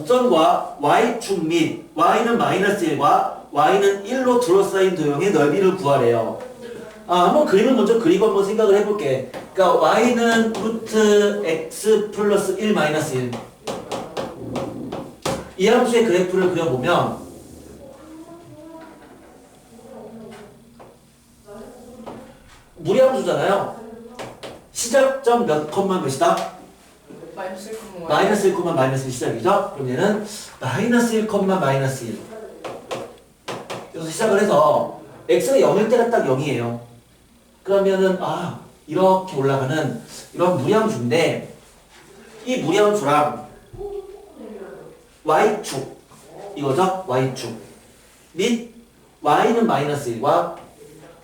윗선과 y축 및 y는 마이너스 1과 y는 1로 둘러싸인 도형의 넓이를 구하래요. 아, 한번 그림을 먼저 그리고 한번 생각을 해볼게. 그러니까 y는 루트 x 플러스 1 마이너스 1. 이 함수의 그래프를 그려보면 무리함수잖아요. 시작점 몇 컴마 몇이다? 마이너스 1,5 마이너스 1, 마이너스 1 시작이죠? 그럼 얘는 마이너스 1, 마이너스 1. 여기서 시작을 해서 x가 0일 때가 딱 0이에요. 그러면은 아 이렇게 올라가는 이런 무리함수인데 이 무리함수랑 y축 이거죠? y축 및 y는 마이너스 1과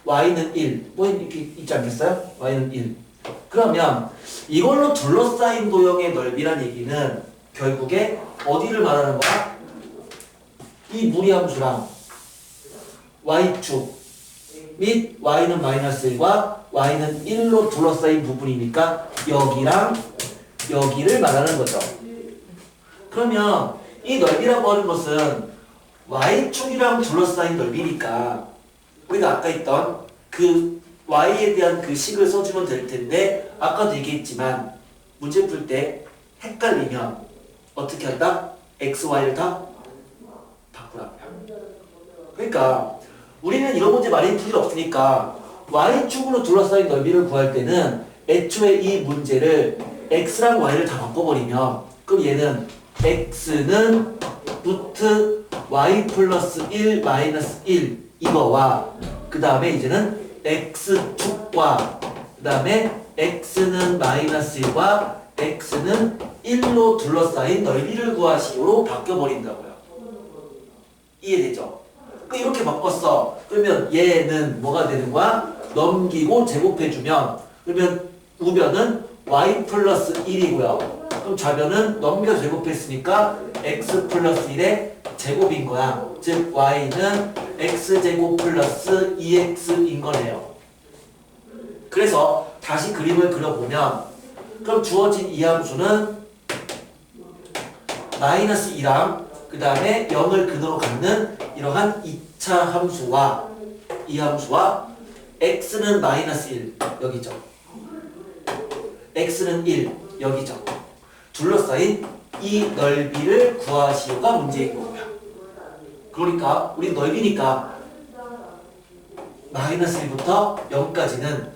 y는 1. 뭐 이렇게 있지 않겠어요? y는 1. 그러면 이걸로 둘러싸인 도형의 넓이란 얘기는 결국에 어디를 말하는 거야? 이 무리함수랑 y축 및 y는 마이너스 1과 y는 1로 둘러싸인 부분이니까 여기랑 여기를 말하는 거죠. 그러면 이 넓이라고 하는 것은 y축이랑 둘러싸인 넓이니까 우리가 아까 했던 그 y에 대한 그 식을 써주면 될 텐데 아까도 얘기했지만 문제 풀 때 헷갈리면 어떻게 한다? x, y를 다 바꾸라고요. 그러니까 우리는 이런 문제 많이 풀 일 없으니까 y축으로 둘러싸인 넓이를 구할 때는 애초에 이 문제를 x랑 y를 다 바꿔버리면 그럼 얘는 x는 루트 y 플러스 1 마이너스 1 이거와 그 다음에 이제는 x축과 그 다음에 x는 마이너스 1과 x는 1로 둘러싸인 넓이를 구하시오로 바뀌어버린다고요. 이해되죠? 그 이렇게 바꿨어. 그러면 얘는 뭐가 되는 거야? 넘기고 제곱해주면 그러면 우변은 y 플러스 1이고요. 그럼 좌변은 넘겨 제곱했으니까 x 플러스 1의 제곱인 거야. 즉 y는 x제곱 플러스 2x인 거네요. 그래서 다시 그림을 그려보면 그럼 주어진 이 함수는 마이너스 2랑 그 다음에 0을 근으로 갖는 이러한 2차 함수와 이 함수와 x는 마이너스 1 여기죠. x는 1 여기죠. 둘러싸인 이 넓이를 구하시오가 문제인 거고요. 그러니까 우리 넓이니까 마이너스 1부터 0까지는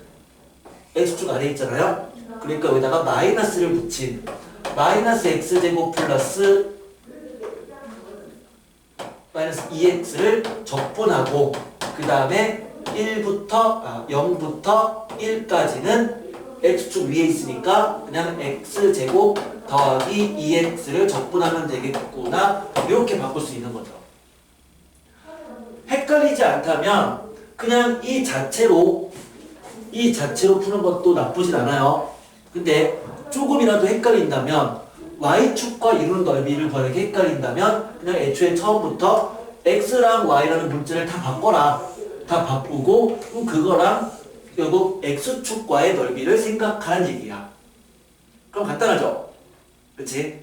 x축 아래에 있잖아요. 그러니까 여기다가 마이너스를 붙인 마이너스 x제곱 플러스 마이너스 2x를 적분하고 그 다음에 1부터 아, 0부터 1까지는 x축 위에 있으니까 그냥 x제곱 더하기 2x를 적분하면 되겠구나 이렇게 바꿀 수 있는 거죠. 헷갈리지 않다면 그냥 이 자체로 이 자체로 푸는 것도 나쁘진 않아요. 근데 조금이라도 헷갈린다면 y축과 이루는 넓이를 구하는 게 헷갈린다면 그냥 애초에 처음부터 x랑 y라는 문자를 다 바꿔라. 다 바꾸고 그거랑 결국 x축과의 넓이를 생각하는 얘기야. 그럼 간단하죠? 그치?